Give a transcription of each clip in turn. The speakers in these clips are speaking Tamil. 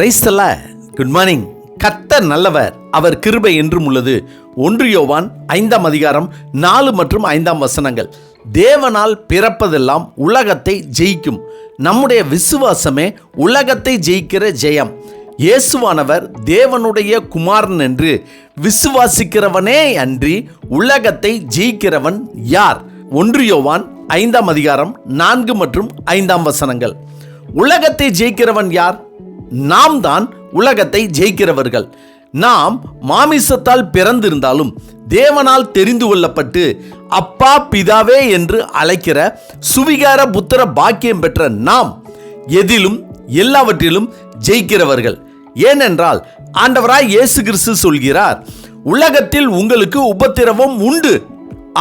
கிரைஸ்தல்ல குட் மார்னிங் கத்த நல்லவர். அவர் கிருபை என்றும் உள்ளது. ஒன்று யோவான் ஐந்தாம் அதிகாரம் நாலு மற்றும் ஐந்தாம் வசனங்கள். தேவனால் பிறப்பதெல்லாம் உலகத்தை ஜெயிக்கும். நம்முடைய விசுவாசமே உலகத்தை ஜெயிக்கிற ஜெயம். இயேசுவானவர் தேவனுடைய குமாரன் என்று விசுவாசிக்கிறவனே அன்றி உலகத்தை ஜெயிக்கிறவன் யார்? ஒன்று யோவான் ஐந்தாம் அதிகாரம் நான்கு மற்றும் ஐந்தாம் வசனங்கள். உலகத்தை ஜெயிக்கிறவன் யார்? நாம் தான் உலகத்தை ஜெயிக்கிறவர்கள். நாம் மாமிசத்தால் பிறந்திருந்தாலும் தேவனால் தெரிந்து கொள்ளப்பட்டு அப்பா பிதாவே என்று அழைக்கிற சுவிகார புத்திர பாக்கியம் பெற்ற நாம் எதிலும் எல்லாவற்றிலும் ஜெயிக்கிறவர்கள். ஏனென்றால் ஆண்டவராய் இயேசு கிறிஸ்து சொல்கிறார் உலகத்தில் உங்களுக்கு உபத்திரவம் உண்டு.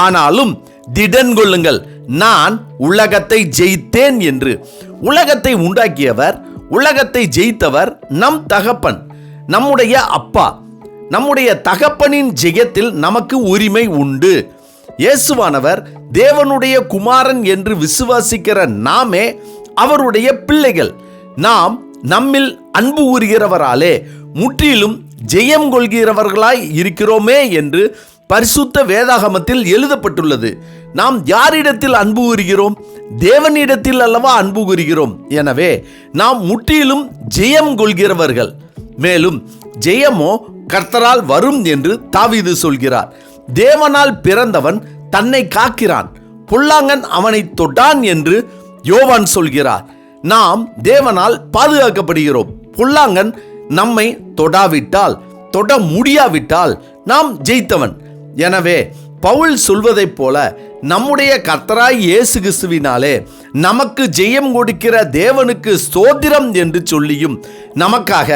ஆனாலும் திடன் கொள்ளுங்கள். நான் உலகத்தை ஜெயித்தேன் என்று. உலகத்தை உண்டாக்கியவர் உலகத்தை ஜெயித்தவர் நம் தகப்பன் நம்முடைய அப்பா. நம்முடைய தகப்பனின் ஜெயத்தில் நமக்கு உரிமை உண்டு. இயேசுவானவர் தேவனுடைய குமாரன் என்று விசுவாசிக்கிற நாமே அவருடைய பிள்ளைகள். நாம் நம்மில் அன்பு கூறுகிறவராலே முற்றிலும் ஜெயம் கொள்கிறவர்களாய் இருக்கிறோமே என்று பரிசுத்த வேதாகமத்தில் எழுதப்பட்டுள்ளது. நாம் யாரிடத்தில் அன்பு கூறுகிறோம்? தேவனிடத்தில் அல்லவா அன்பு கூறுகிறோம்? எனவே நாம் முற்றிலும் ஜெயம் கொள்கிறவர்கள். மேலும் ஜெயமோ கர்த்தரால் வரும் என்று தாவிது சொல்கிறார். தேவனால் பிறந்தவன் தன்னை காக்கிறான். புல்லாங்கன் அவனை தொட்டான் என்று யோவான் சொல்கிறார். நாம் தேவனால் பாதுகாக்கப்படுகிறோம். புல்லாங்கன் நம்மை தொடாவிட்டால் தொட முடியாவிட்டால் நாம் ஜெயித்தவன். எனவே பவுல் சொல்வதைப் போல நம்முடைய கர்த்தராய் இயேசு கிறிஸ்துவினாலே நமக்கு ஜெயம் கொடுக்கிற தேவனுக்கு ஸ்தோத்திரம் என்று சொல்லியும் நமக்காக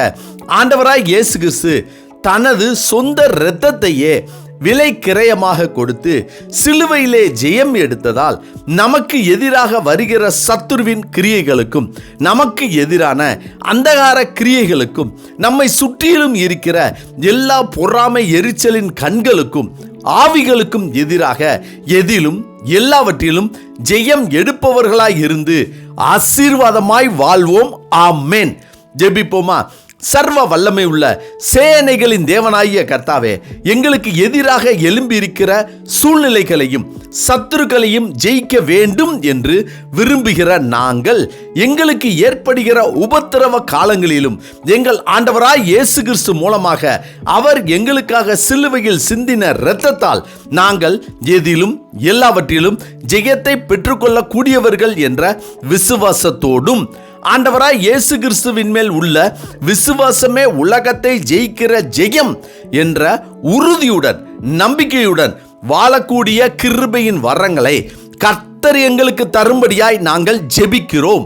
ஆண்டவராய் இயேசு கிறிஸ்து தனது சொந்த இரத்தத்தையே விலை கிரயமாக கொடுத்து சிலுவையிலே ஜெயம் எடுத்ததால் நமக்கு எதிராக வருகிற சத்துருவின் கிரியைகளுக்கும் நமக்கு எதிரான அந்தகார கிரியைகளுக்கும் நம்மை சுற்றிலும் இருக்கிற எல்லா பொறாமை எரிச்சலின் கண்களுக்கும் ஆவிகளுக்கும் எதிராக எதிலும் எல்லாவற்றிலும் ஜெயம் எடுப்பவர்களாய் இருந்து ஆசீர்வாதமாய் வாழ்வோம். ஆமேன். ஜெபிப்போமா? சர்வ வல்லமை உள்ள சேனைகளின் தேவனாகிய கர்த்தாவே எங்களுக்கு எதிராக எழும்பியிருக்கிற சூழ்நிலைகளையும் சத்துருக்களையும் ஜெயிக்க வேண்டும் என்று விரும்புகிற நாங்கள் எங்களுக்கு ஏற்படுகிற உபத்திரவ காலங்களிலும் எங்கள் ஆண்டவராய் இயேசு கிறிஸ்து மூலமாக அவர் எங்களுக்காக சிலுவையில் சிந்தின இரத்தத்தால் நாங்கள் எதிலும் எல்லாவற்றிலும் ஜெயத்தை பெற்றுக்கொள்ளக்கூடியவர்கள் என்ற விசுவாசத்தோடும் ஆண்டவராய் இயேசு கிறிஸ்துவின் மேல் உள்ள விசுவாசமே உலகத்தை ஜெயிக்கிற ஜெயம் என்ற உறுதியுடன் நம்பிக்கையுடன் வாழக்கூடிய கிருபையின் வரங்களை கர்த்தர் எங்களுக்கு தரும்படியாய் நாங்கள் ஜெபிக்கிறோம்.